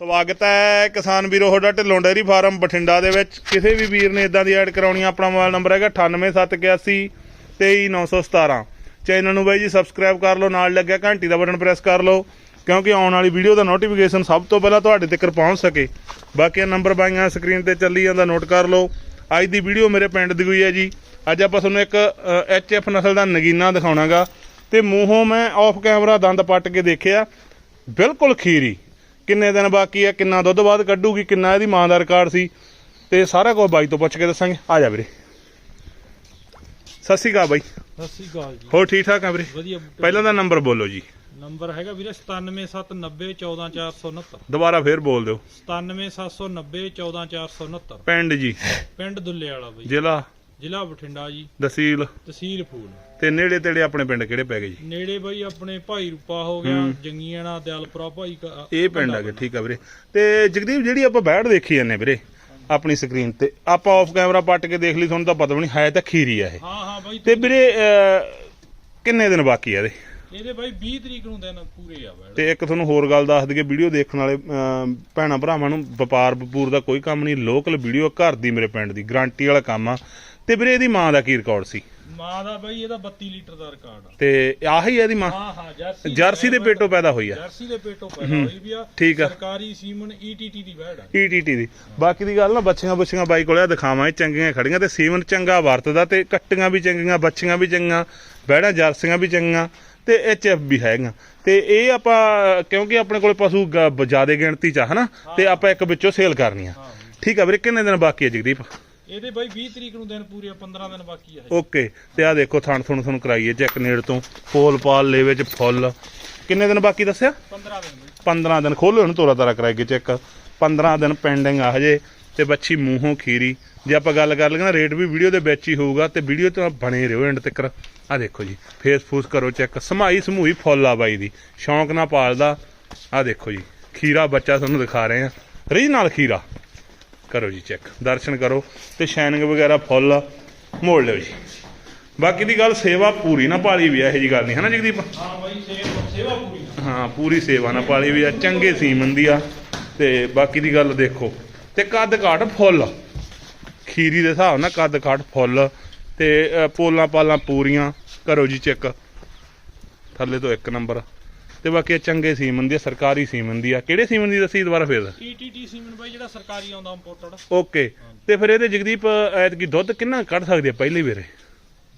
ਸਵਾਗਤ ਹੈ ਕਿਸਾਨ ਵੀਰੋ ਤੁਹਾਡਾ ਢਿੱਲੋਂ ਡੇਅਰੀ ਫਾਰਮ ਬਠਿੰਡਾ ਦੇ ਵਿੱਚ। ਕਿਸੇ ਵੀ ਵੀਰ ਨੇ ਇਦਾਂ ਦੀ ਐਡ ਕਰਾਉਣੀ ਆ, ਆਪਣਾ ਮੋਬਾਈਲ ਨੰਬਰ ਹੈਗਾ 98781 23917 ਚੈਨਲ ਨੂੰ ਬਾਈ ਜੀ ਸਬਸਕ੍ਰਾਈਬ ਕਰ ਲਓ ਨਾਲ ਲੱਗਿਆ ਘੰਟੀ ਦਾ ਬਟਨ ਪ੍ਰੈਸ ਕਰ ਲਓ ਕਿਉਂਕਿ ਆਉਣ ਵਾਲੀ ਵੀਡੀਓ ਦਾ ਨੋਟੀਫਿਕੇਸ਼ਨ ਸਭ ਤੋਂ ਪਹਿਲਾਂ ਤੁਹਾਡੇ ਤੱਕ ਪਹੁੰਚ ਸਕੇ। ਬਾਕੀ ਨੰਬਰ ਬਾਈਆਂ ਸਕਰੀਨ ਤੇ ਚੱਲੀ ਜਾਂਦਾ ਨੋਟ ਕਰ ਲਓ। ਅੱਜ ਦੀ ਵੀਡੀਓ ਮੇਰੇ ਪਿੰਡ ਦੀ ਹੋਈ ਹੈ ਜੀ। ਅੱਜ ਆਪਾਂ ਤੁਹਾਨੂੰ ਇੱਕ ਐਚਐਫ ਨਸਲ ਦਾ ਨਗੀਨਾ ਦਿਖਾਉਣਾਗਾ। ਤੇ ਮੂੰਹੋਂ ਮੈਂ ਆਫ ਕੈਮਰਾ ਦੰਦ ਪੱਟ ਕੇ ਦੇਖਿਆ ਬਿਲਕੁਲ ਖੀਰੀ। ਕਿੰਨੇ ਦਿਨ ਬਾਕੀ ਹੈ ਕਿੰਨਾ ਦੁੱਧ ਬਾਅਦ ਕੱਢੂਗੀ ਕਿੰਨਾ ਇਹਦੀ ਮਾਂ ਦਾ ਰਿਕਾਰਡ ਸੀ ਤੇ ਸਾਰਾ ਕੁਝ ਬਾਈ ਤੋਂ ਪੁੱਛ ਕੇ ਦੱਸਾਂਗੇ। ਆ ਜਾ ਵੀਰੇ। ਸਤਿ ਸ਼੍ਰੀ ਅਕਾਲ ਬਾਈ। ਸਤਿ ਸ੍ਰੀ ਅਕਾਲ ਜੀ। ਹੋਰ ਠੀਕ ਠਾਕ ਆ ਵੀਰੇ? ਵਧੀਆ ਪਹਿਲਾਂ ਦਾ ਨੰਬਰ ਬੋਲੋ ਜੀ। ਨੰਬਰ ਹੈਗਾ ਵੀਰੇ 9779014469 ਦੁਬਾਰਾ ਫੇਰ ਬੋਲ ਦਿਓ। 9779014469 ਪਿੰਡ ਜੀ। ਪਿੰਡ ਦੁੱਲੇ ਵਾਲਾ ਬਈ। ਜ਼ਿਲ੍ਹਾ ਜ਼ਿਲ੍ਹਾ ਬਠਿੰਡਾ ਜੀ ਤਹਿਸੀਲ? ਤਹਿਸੀਲ ਫੂਲ। ਤੇ ਨੇੜੇ ਤੇੜੇ ਆਪਣੇ ਪਿੰਡ ਕਿਹੜੇ ਪੈ ਗਏ ਜੀ? ਨੇੜੇ ਬਈ ਆਪਣੇ ਭਾਈ ਰੂਪਾ ਹੋ ਗਿਆ ਜੰਗੀਆਣਾ ਦਿਆਲਪੁਰਾ ਭਾਈ ਕਾ- ਇਹ ਪਿੰਡ ਹੈਗੇ ਠੀਕ ਆ ਵੀਰੇ। ਤੇ ਜਗਦੀਪ ਜਿਹੜੀ ਆਪਾਂ ਬੈਠ ਦੇਖੀ ਜਾਂਦੇ ਵੀਰੇ ਆਪਣੀ ਸਕਰੀਨ ਤੇ ਆਪਾਂ ਆਫ ਕੈਮਰਾ ਪੱਟ ਕੇ ਦੇਖ ਲਈ ਤੁਹਾਨੂੰ ਤਾਂ ਪਤਾ ਵੀ ਨਹੀਂ ਹੈ ਤਾਂ ਖੀਰੀ ਆ ਇਹ। ਹਾਂ ਹਾਂ ਬਾਈ ਤੇ ਵੀਰੇ ਅਹ, ਕਿੰਨੇ ਦਿਨ ਬਾਕੀ ਆ ਇਹਦੇ? ਇਹਦੇ ਬਾਈ 20 ਤਰੀਕ ਨੂੰ ਦਿਨ ਪੂਰੇ ਆ ਬੈੜ ਤੇ ਇੱਕ ਤੁਹਾਨੂੰ ਹੋਰ ਗੱਲ ਦੱਸ ਦਈਏ ਵੀਡੀਓ ਦੇਖਣ ਵਾਲੇ ਅਮ, ਭੈਣਾਂ ਭਰਾਵਾਂ ਨੂੰ ਵਪਾਰ ਵਪੂਰ ਦਾ ਕੋਈ ਕੰਮ ਨਹੀਂ ਲੋਕਲ ਵੀਡੀਓ ਘਰ ਦੀ ਮੇਰੇ ਪਿੰਡ ਦੀ ਗਾਰੰਟੀ ਵਾਲਾ ਕੰਮ ਆ। ਤੇ ਵੀਰੇ ਇਹਦੀ ਮਾਂ ਦਾ ਕੀ ਰਿਕਾਰਡ ਸੀ? ਮਾਂ ਦਾ ਬਾਈ ਇਹਦਾ 32 ਲੀਟਰ ਦਾ ਰਿਕਾਰਡ ਆ। ਤੇ ਆਹੀ ਇਹਦੀ ਮਾਂ? ਹਾਂ ਹਾਂ ਜਰਸੀ ਜਰਸੀ ਦੇ ਪੇਟੋਂ ਪੈਦਾ ਹੋਈ ਆ। ਜਰਸੀ ਦੇ ਪੇਟੋਂ ਪੈਦਾ ਹੋਈ ਵੀ ਆ। ਠੀਕ ਆ। ਸਰਕਾਰੀ ਸੀਮਨ ਈਟੀਟੀ ਦੀ ਬੈੜ ਆ। ਈਟੀਟੀ ਦੀ। ਬਾਕੀ ਦੀ ਗੱਲ ਨਾ ਬੱਚੀਆਂ ਬੱਚੀਆਂ ਬਾਈ ਕੋਲੇ ਆ ਦਿਖਾਵਾਂ ਇਹ ਚੰਗੀਆਂ ਖੜੀਆਂ ਤੇ ਸੀਮਨ ਚੰਗਾ ਵਰਤਦਾ ਤੇ ਕੱਟੀਆਂ ਵੀ ਚੰਗੀਆਂ ਬੱਚੀਆਂ ਵੀ ਚੰਗੀਆਂ ਬਹਿੜਾਂ ਜਰਸੀਆਂ ਵੀ ਚੰਗੀਆਂ ਤੇ ਐਚਐਫ ਵੀ ਹੈਗੀਆਂ। ਤੇ ਇਹ ਆਪਾਂ ਕਿਉਂਕਿ ਆਪਣੇ ਕੋਲੇ ਪਸ਼ੂ ਜਿਆਦੇ ਗਿਣਤੀ ਚ ਆ ਹਨਾ? ਤੇ ਆਪਾਂ ਇੱਕ ਵਿੱਚੋਂ ਸੇਲ ਕਰਨੀ ਆ। ਠੀਕ ਆ ਵੀਰੇ ਕਿੰਨੇ ਦਿਨ ਬਾਕੀ ਹੈ ਜਗਦੀਪ? ਇਹਦੇ ਬਾਈ 20 ਤਰੀਕ ਨੂੰ ਦਿਨ ਪੂਰੇ ਆ 15 ਦਿਨ ਬਾਕੀ ਆ ਓਕੇ ਤੇ ਆ ਦੇਖੋ ਥਣ ਥਣ ਤੁਹਾਨੂੰ ਕਰਾਈਏ ਚੈੱਕ ਨੇੜ ਤੋਂ। ਫੋਲ ਪਾਲ ਲੈ ਵਿੱਚ ਫੁੱਲ। ਕਿੰਨੇ ਦਿਨ ਬਾਕੀ ਦੱਸਿਆ? 15 ਦਿਨ ਬਾਈ। 15 ਦਿਨ ਖੋਲੋ ਇਹਨੂੰ ਤੋਰਾ ਤਾਰਾ ਕਰਾਈਏ ਚੈੱਕ। 15 ਦਿਨ ਪੈਂਡਿੰਗ ਆ ਹਜੇ ਤੇ ਬੱਚੀ ਮੂੰਹੋਂ ਖੀਰੀ। ਜੇ ਆਪਾਂ ਗੱਲ ਕਰ ਲਈਏ ਨਾ ਰੇਟ ਵੀ ਵੀਡੀਓ ਦੇ ਵਿੱਚ ਹੀ ਹੋਊਗਾ ਤੇ ਵੀਡੀਓ ਤੋਂ ਬਣੇ ਰਹੋ ਐਂਡ ਤੱਕ। ਆ ਦੇਖੋ ਜੀ ਫੇਸ ਫੂਸ ਕਰੋ ਚੈੱਕ। ਸਮਾਈ ਸਮੂਈ ਫੁੱਲ ਆ ਬਾਈ ਦੀ। ਸ਼ੌਂਕ ਨਾਲ ਪਾਲਦਾ। ਆ ਦੇਖੋ ਜੀ ਖੀਰਾ ਬੱਚਾ ਤੁਹਾਨੂੰ ਦਿਖਾ ਰਹੇ ਆ ਰੀਜਨਲ ਖੀਰਾ। ਕਰੋ ਜੀ ਚੈੱਕ ਦਰਸ਼ਨ ਕਰੋ ਤੇ ਸ਼ਾਈਨਿੰਗ ਵਗੈਰਾ ਫੁੱਲ ਮੋੜ ਲਿਓ ਜੀ। ਬਾਕੀ ਦੀ ਗੱਲ ਸੇਵਾ ਪੂਰੀ ਨਾ ਪਾਲੀ ਵੀ ਆ ਇਹੋ ਜੀ ਗੱਲ ਨਹੀਂ ਹੈ ਨਾ ਜਗਦੀਪ? ਹਾਂ ਬਾਈ ਸੇਵਾ ਸੇਵਾ ਪੂਰੀ। ਹਾਂ ਪੂਰੀ ਸੇਵਾ ਨਾਲ ਪਾਲੀ ਵੀ ਆ ਚੰਗੇ ਸੀਮਨ ਦੀ ਆ। ਤੇ ਬਾਕੀ ਦੀ ਗੱਲ ਦੇਖੋ ਤੇ ਕੱਦ ਕਾਠ ਫੁੱਲ। ਖੀਰੀ ਦੇ ਹਿਸਾਬ ਨਾਲ ਕੱਦ ਕਾਠ ਫੁੱਲ ਤੇ ਪੋਲਾਂ ਪਾਲਾਂ ਪੂਰੀਆਂ। ਕਰੋ ਜੀ ਚੈੱਕ ਥੱਲੇ ਤੋਂ ਇੱਕ ਨੰਬਰ। ਤੇ ਬਾਕੀ ਇਹ ਚੰਗੇ ਸੀਮਨ ਦੀ ਆ, ਸਰਕਾਰੀ ਸੀਮਨ ਦੀ ਆ। ਕਿਹੜੇ ਸੀਮਨ ਦੀ ਦੱਸੀ ਦੁਬਾਰਾ ਫੇਰ? ਈਟੀਟੀ ਸੀਮਨ ਬਾਈ ਜਿਹੜਾ ਸਰਕਾਰੀ ਆਉਂਦਾ ਇੰਪੋਰਟਡ ਓਕੇ। ਤੇ ਫਿਰ ਇਹਦੇ ਜਗਦੀਪ ਐਤਕੀ ਦੁੱਧ ਕਿੰਨਾ ਕੱਢ ਸਕਦੇ ਆ ਪਹਿਲੀ ਵੇਰੇ?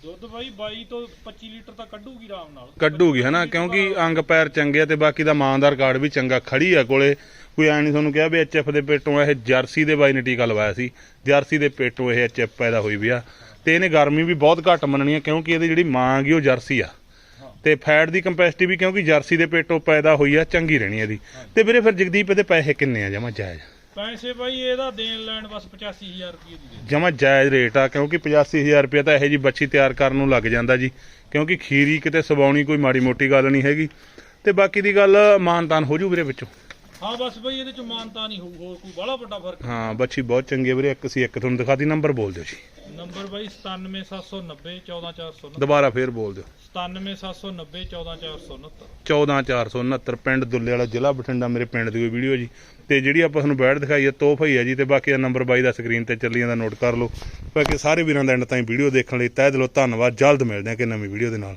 ਦੁੱਧ ਬਾਈ 22 ਤੋਂ 25 ਲੀਟਰ ਤਾਂ ਕੱਢੂਗੀ ਆਰਾਮ ਨਾਲ। ਕੱਢੂਗੀ ਹਨਾ? ਕਿਉਂਕਿ ਅੰਗ ਪੈਰ ਚੰਗੇ ਆ ਤੇ ਬਾਕੀ ਦਾ ਮਾਂ ਦਾ ਰਿਕਾਰਡ ਵੀ ਚੰਗਾ ਖੜੀ ਆ ਕੋਲੇ। ਕੋਈ ਐ ਨਹੀਂ ਤੁਹਾਨੂੰ ਕਿਹਾ ਵੀ ਐਚਐਫ ਦੇ ਪੇਟੋਂ ਇਹ ਜਰਸੀ ਦੇ ਬਾਈ ਨੇ ਟੀਕਾ ਲਵਾਇਆ ਸੀ। ਜਰਸੀ ਦੇ ਪੇਟੋਂ ਇਹ ਐਚਐਫ ਪੈਦਾ ਹੋਈ ਵੀ ਆ। ਤੇ ਇਹਨੇ ਗਰਮੀ ਵੀ ਬਹੁਤ ਘੱਟ ਮੰਨਣੀ ਆ ਕਿਉਂਕਿ ਇਹਦੀ ਜਿਹੜੀ ਮਾਂ ਗਈ ਉਹ ਜਰਸੀ ਆ। ਤੇ ਫੈਟ ਦੀ ਕੰਪੈਸਿਟੀ ਵੀ ਕਿਉਂਕਿ ਜਰਸੀ ਦੇ ਪੇਟੋਂ ਪੈਦਾ ਹੋਈ ਆ ਚੰਗੀ ਰਹਿਣੀ ਇਹਦੀ। ਤੇ ਵੀਰੇ ਫਿਰ ਜਗਦੀਪ ਇਹਦੇ ਪੈਸੇ ਕਿੰਨੇ ਆ? ਜਮਾ ਜਾਇਜ਼। ਪੈਸੇ ਬਾਈ ਇਹਦਾ ਦੇਣ ਲੈਣ ਬਸ 85000 ਰੁਪਏ ਦੀ ਜਮਾ ਜਾਇਜ਼ ਰੇਟ ਆ ਕਿਉਂਕਿ 85000 ਰੁਪਏ ਤਾਂ ਇਹੋ ਜੀ ਬੱਚੀ ਤਿਆਰ ਕਰਨ ਨੂੰ ਲੱਗ ਜਾਂਦਾ ਜੀ। ਕਿਉਂਕਿ ਖੀਰੀ ਕਿਤੇ ਸਵਾਉਣੀ ਕੋਈ ਮਾੜੀ ਮੋਟੀ ਗੱਲ ਨਹੀਂ ਹੈਗੀ। ਤੇ ਬਾਕੀ ਦੀ ਗੱਲ ਮਾਨਤਾਨ ਹੋ ਜੂ ਵੀਰੇ ਵਿੱਚੋਂ? ਹਾਂ ਬਸ ਬਾਈ ਇਹਦੇ ਚ ਮਾਨਤਾ ਨਹੀਂ ਹੋਊ ਹੋਰ ਕੋਈ ਬੜਾ ਵੱਡਾ ਫ਼ਰਕ ਹਾਂ ਬੱਚੀ ਬਹੁਤ ਚੰਗੀ ਵੀਰੇ। ਇੱਕ ਸੀ ਇੱਕ ਤੁਹਾਨੂੰ ਦਿਖਾਤੀ ਨੰਬਰ ਬੋਲ ਦਿਓ ਜੀ। ਨੰਬਰ ਬਾਈ 97790 14469 ਦੁਬਾਰਾ ਫੇਰ ਬੋਲ ਦਿਓ। 97790 14469 14469 ਪਿੰਡ ਦੁੱਲੇ ਵਾਲਾ ਜ਼ਿਲ੍ਹਾ ਬਠਿੰਡਾ ਮੇਰੇ ਪਿੰਡ ਦੀ ਵੀਡੀਓ ਜੀ। ਤੇ ਜਿਹੜੀ ਆਪਾਂ ਤੁਹਾਨੂੰ ਬੈਠ ਦਿਖਾਈ ਹੈ ਤੋਹਫਾ ਹੀ ਹੈ ਜੀ ਤੇ ਬਾਕੀ ਦਾ ਨੰਬਰ ਬਾਈ ਦਾ ਸਕਰੀਨ ਤੇ ਚੱਲੀ ਜਾਂਦਾ ਨੋਟ ਕਰ ਲਓ। ਬਾਕੀ ਸਾਰੇ ਵੀਰਾਂ ਦਾ ਐਂਡ ਤਾਈਂ ਵੀਡੀਓ ਦੇਖਣ ਲਈ ਤਹਿ ਦਿਲੋਂ ਧੰਨਵਾਦ ਜਲਦ ਮਿਲਦੇ ਹਾਂ ਕਿ ਨਵੀਂ ਵੀਡੀਓ ਦੇ ਨਾਲ।